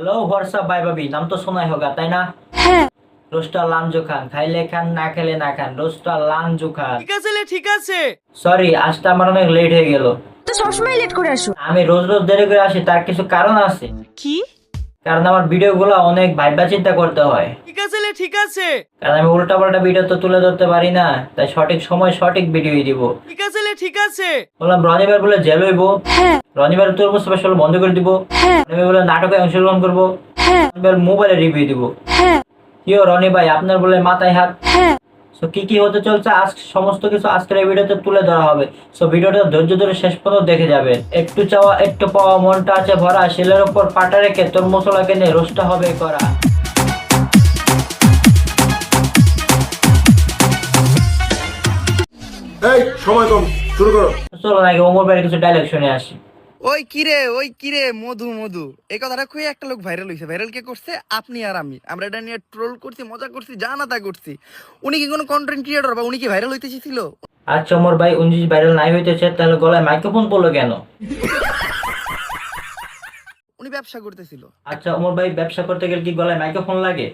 Hello WhatsApp by বাবি নাম তো শোনাই হোগা তাই না? হ্যাঁ। রোস্টার লাঞ্জু খান খাইলে খান না খেলে না খান রোস্টার লাঞ্জু খান ঠিক আছে লে, ঠিক আছে। সরি আজটা আমার অনেক লেট হয়ে গেল। তো সবসময় লেট করে আসো। আমি রোজ রোজ দেরি করে আসি তার কিছু কারণ আছে। কি? কারণ আমার ভিডিও গুলো অনেক ভাইবা চিন্তা করতে হয়। ঠিক আছে লে, ঠিক আছে। কারণ আমি উল্টা পাল্টা ভিডিও তো তুলে ধরতে পারি না তাই সঠিক সময় সঠিক ভিডিওই দিব। ঠিক আছে লে, ঠিক আছে। বললাম রনিবার বলে জেল হইব। হ্যাঁ। রনিবার তোর স্পেশাল বন্ধ করে দিব। হ্যাঁ। রনিবার বলে নাটকে অংশগ্রহণ করব। হ্যাঁ। রনিবার মোবাইলে রিভিউ দিব। হ্যাঁ। কিও রনি ভাই আপনার বলে মাথায় হাত। হ্যাঁ। সো কি কি হতে চলছে? আজ সমস্ত কিছু আজকের এই ভিডিওতে তুলে ধরা হবে। সো ভিডিওটা ধৈর্য ধরে শেষ পর্যন্ত দেখে যাবে। একটু চাওয়া একটু পাওয়া মনটা আছে ভরা শিলের উপর পাটা রেখে তোর মশলাকে নিয়ে রোস্টটা হবে করা। এই সময় কম শুরু করো। চলো নাকি ওমর ভাইয়ের কিছু ডায়লগ শুনে আসি। ওই কিরে ওই কিরে মধু মধু। এই কথাটা খুবই একটা লোক ভাইরাল হয়েছে ভাইরাল কে করছে? আপনি আর আমি। আমরা এটা নিয়ে ট্রোল করছি মজা করছি যা না তা করছি। উনি কি কোনো কন্টেন্ট ক্রিয়েটর বা উনি কি ভাইরাল হইতে চেয়েছিল আচ্ছা ওমর ভাই উনি যদি ভাইরাল নাই হইতেছে তাহলে গলায় মাইক্রোফোন পড়ল কেন? উনি ব্যবসা করতেছিল। আচ্ছা ওমর ভাই ব্যবসা করতে গেলে কি গলায় মাইক্রোফোন লাগে?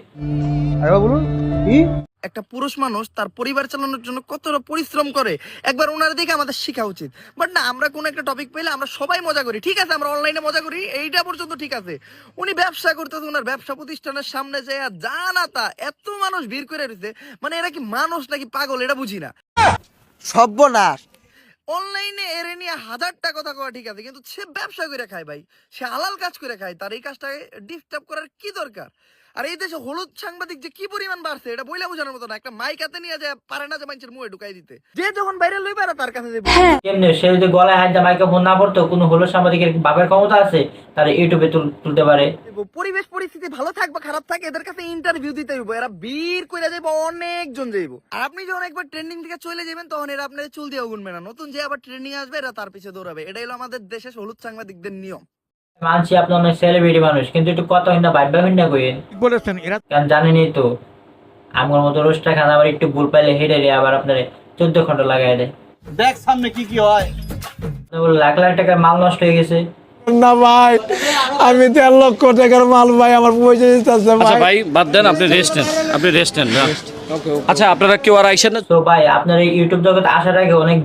একটা পুরুষ মানুষ তার পরিবার চালানোর জন্য কতটা পরিশ্রম করে একবার ওনার দিকে আমাদের শেখা উচিত। বাট না আমরা কোনো একটা টপিক পেলে আমরা সবাই মজা করি। ঠিক আছে আমরা অনলাইনে মজা করি এইটা পর্যন্ত ঠিক আছে। উনি ব্যবসা করতেছে ওনার ব্যবসা প্রতিষ্ঠানের সামনে যায় যা না তা এত মানুষ ভিড় করে রয়েছে মানে এরা কি মানুষ নাকি পাগল এটা বুঝি না। সর্বনাশ। অনলাইনে এরে নিয়ে হাজারটা কথা কওয়া ঠিক আছে কিন্তু সে ব্যবসা করে খায় ভাই সে হালাল কাজ করে খায় তার এই কাজটাকে ডিস্টার্ব করার কি দরকার? আর এই দেশে হলুদ সাংবাদিক যে কি পরিমাণ বাড়ছে এটা বইলা বোঝানোর মতো না। একটা মাইক হাতে নিয়ে যায় পারে না যে মানুষের মুখে ঢুকাই দিতে। যে যখন বাইরে লই পারে তার কাছে যাবে কেমনে? সে যদি গলায় হাত দিয়ে মাইক্রোফোন না পড়তো কোনো হলো সাংবাদিকের বাপের ক্ষমতা আছে তারা ইউটিউবে তুলতে পারে। পরিবেশ পরিস্থিতি ভালো থাকবে খারাপ থাকে এদের কাছে ইন্টারভিউ দিতে হইব। এরা বীর করে যাইব অনেকজন যাইব। আর আপনি যখন একবার ট্রেন্ডিং থেকে চলে যাবেন তখন এরা আপনাদের চুল দিয়ে গুনবে না। নতুন যে আবার ট্রেন্ডিং আসবে এরা তার পিছে দৌড়াবে। এটাই হলো আমাদের দেশের হলুদ সাংবাদিকদের নিয়ম। মানছি আপনি অনেক সেলিব্রিটি মানুষ কিন্তু একটু কথা হইনা ভাইবা হইনা কইেন বলেছেন এরা কারণ জানেনই তো আমার মতো রোস্টা খান আবার একটু ভুল পাইলে হেঁটে রে আবার আপনার চোদ্দ খন্ড লাগাই দেয়। দেখ সামনে কি কি হয়। লাখ লাখ টাকার মাল নষ্ট হয়ে গেছে। না ভাই আমি দেড় লক্ষ টাকার মাল ভাই আমার পয়সা দিতেছে আচ্ছা ভাই। ভাই বাদ দেন আপনি রেস্ট নেন আপনি রেস্ট নেন না। আচ্ছা আপনারা কেউ আর আইসেন না? তো ভাই আপনার এই ইউটিউব জগতে আসার আগে অনেক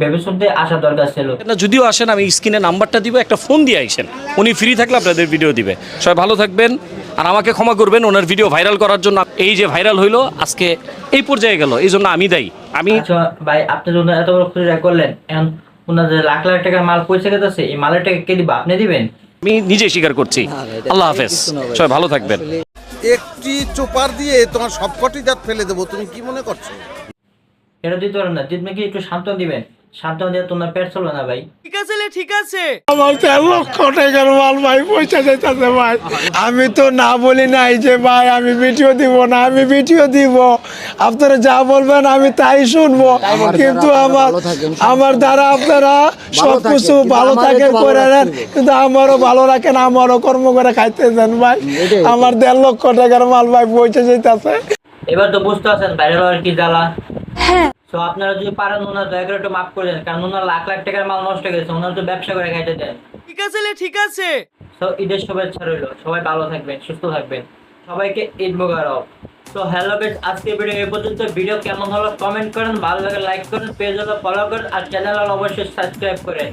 আসা দরকার ছিল। না, যদিও আসেন আমি স্ক্রিনে নাম্বারটা দিব একটা ফোন দিয়ে আইসেন। উনি ফ্রি থাকলে আপনাদের ভিডিও দিবে। সবাই ভালো থাকবেন আর আমাকে ক্ষমা করবেন ওনার ভিডিও ভাইরাল করার জন্য। এই যে ভাইরাল হইল আজকে এই পর্যায়ে গেল এই জন্য আমি দায়ী। আমি আচ্ছা ভাই আপনি যখন এত বড় খুচরা করলেন এখন ওনাদের লাখ লাখ টাকার মাল পয়সা গেছে এই মালের টাকা কে দিবা? আপনি দিবেন? আমি নিজে স্বীকার করছি। আল্লাহ হাফেজ। সবাই ভালো থাকবেন। একটি চোপার দিয়ে তোমার সবকটি দাঁত ফেলে দেবো, তুমি কি মনে করছ? এটা দিতে পারেন না দিদি কি একটু সান্ত্বনা দিবেন? সান্ত্বনা দিয়ে তোমার পেট চলবে না ভাই। ঠিক আছে লে, ঠিক আছে। আমার দেড় লক্ষ টাকার মাল ভাই পয়সা দিতেছে ভাই। আমি তো না বলি নাই যে ভাই আমি ভিডিও দিব না আমি ভিডিও দিব। আপনারা যা বলবেন আমি তাই শুনব। কিন্তু আমার আমার দ্বারা আপনারা সব কিছু ভালো থাকেন করে নেন। কিন্তু আমারও ভালো রাখেন আমারও কর্ম করে খাইতে দেন ভাই। আমার দেড় লক্ষ টাকার মাল ভাই পয়সা যেতেছে এবার তো বুঝতে পারছেন বাইরে হওয়ার কি জ্বালা। হ্যাঁ তো আপনারা যদি পারেন ওনার দয়া করে একটু মাফ করে দেন কারণ ওনার লাখ লাখ টাকার মাল নষ্ট গেছে ওনার তো ব্যবসা করে খাইতে দেন ঠিক আছে লে, ঠিক আছে। তো ঈদের শুভেচ্ছা রইল সবাই ভালো থাকবেন সুস্থ থাকবেন। সবাইকে ঈদ মোবারক। তো হ্যালো গাইস আজকে ভিডিও এই পর্যন্ত ভিডিও কেমন হলো কমেন্ট করেন ভালো লাগে লাইক করেন পেজ হলো ফলো করেন আর চ্যানেল অবশ্যই সাবস্ক্রাইব করেন